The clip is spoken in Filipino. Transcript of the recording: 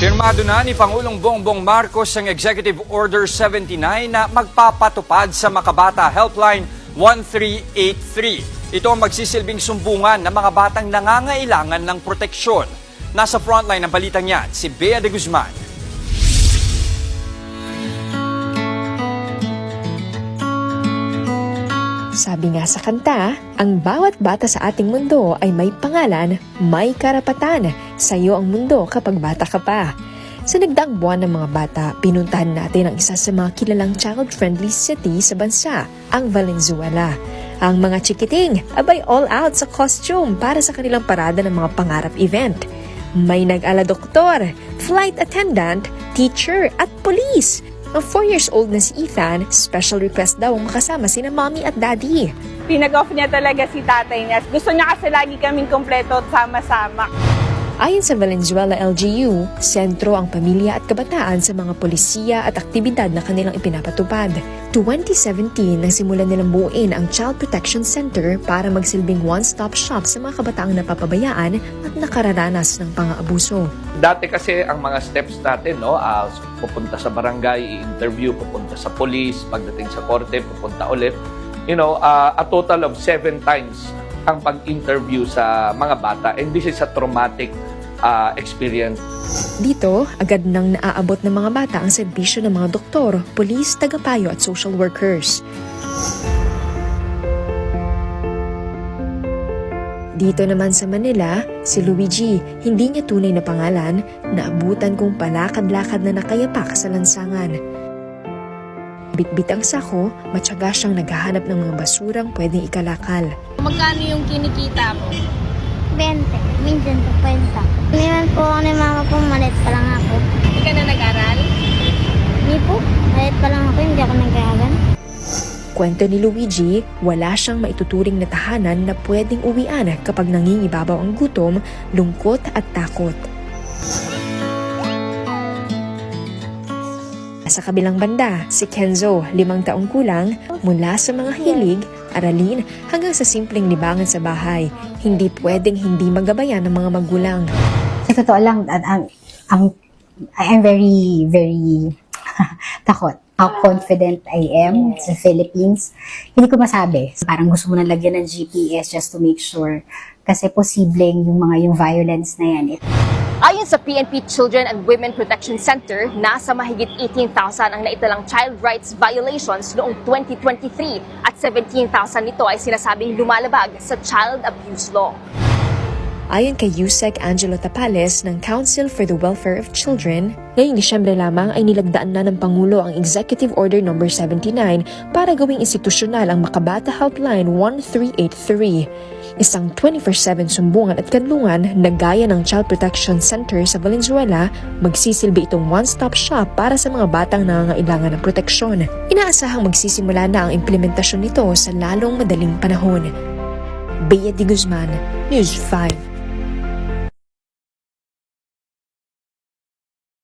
Pirmado na ni Pangulong Bongbong Marcos ang Executive Order 79 na magpapatupad sa Makabata Helpline 1383. Ito ang magsisilbing sumbungan ng mga batang nangangailangan ng proteksyon. Nasa frontline ng balitang yan, si Bea de Guzman. Sabi nga sa kanta, ang bawat bata sa ating mundo ay may pangalan, may karapatan. Sa iyo ang mundo kapag bata ka pa. Sa nagdaang buwan ng mga bata, pinuntahan natin ang isa sa mga kilalang child-friendly city sa bansa, ang Valenzuela. Ang mga chikiting, abay all out sa costume para sa kanilang parada ng mga pangarap event. May nag-ala doktor, flight attendant, teacher at police. Ang 4 years old na si Ethan, special request daw makasama sina mommy at daddy. pinag-off niya talaga si tatay niya. Gusto niya kasi lagi kaming kompleto at sama-sama. Ayon sa Valenzuela LGU, sentro ang pamilya at kabataan sa mga polisiya at aktibidad na kanilang ipinapatupad. 2017 nang simulan nilang buuin ang Child Protection Center para magsilbing one-stop shop sa mga kabataang napapabayaan at nakararanas ng pang-aabuso. Dati kasi ang mga steps natin, no, ah, pupunta sa barangay, i-interview, pupunta sa police, pagdating sa korte, pupunta ulit. You know, ah, a total of seven times ang pag-interview sa mga bata. And this is a traumatic ah, experience. Dito, agad nang naaabot ng mga bata ang serbisyo ng mga doktor, polis, tagapayo at social workers. Dito naman sa Manila, si Luigi, hindi niya tunay na pangalan, naabutan kong palakad-lakad na nakayapak sa lansangan. Bitbit ang sako, matyaga siyang naghahanap ng mga basurang pwedeng ikalakal. Magkano yung kinikita mo? 20, minsan po kwenta. Iniwan po ako ni mama po, malit pa lang ako. Hindi ka na nag-aral? Hindi po, malit pa lang ako, hindi ako nag-aaral. Kwento ni Luigi, wala siyang maituturing na tahanan na pwedeng uwian kapag nangingibabaw ang gutom, lungkot at takot. Sa kabilang banda, si Kenzo, limang taong kulang, mula sa mga hilig, aralin, hanggang sa simpleng libangan sa bahay. Hindi pwedeng hindi magabayan ng mga magulang. Sa totoo lang, ang, ang, ang I'm very, very takot. How confident I am sa Philippines. Hindi ko masabi. Parang gusto mo na lagyan ng GPS just to make sure. Kasi posibleng yung mga yung violence na yan. It, Ayon sa PNP Children and Women Protection Center, nasa mahigit 18,000 ang naitalang child rights violations noong 2023 at 17,000 nito ay sinasabing lumalabag sa child abuse law. Ayon kay Yusek Angelo Tapales ng Council for the Welfare of Children, ngayong Disyembre lamang ay nilagdaan na ng Pangulo ang Executive Order No. 79 para gawing institusyonal ang Makabata Helpline 1383. Isang 24-7 sumbungan at kanlungan na gaya ng Child Protection Center sa Valenzuela, magsisilbi itong one-stop shop para sa mga batang nangangailangan ng proteksyon. Inaasahang magsisimula na ang implementasyon nito sa lalong madaling panahon. Bea de Guzman, News 5.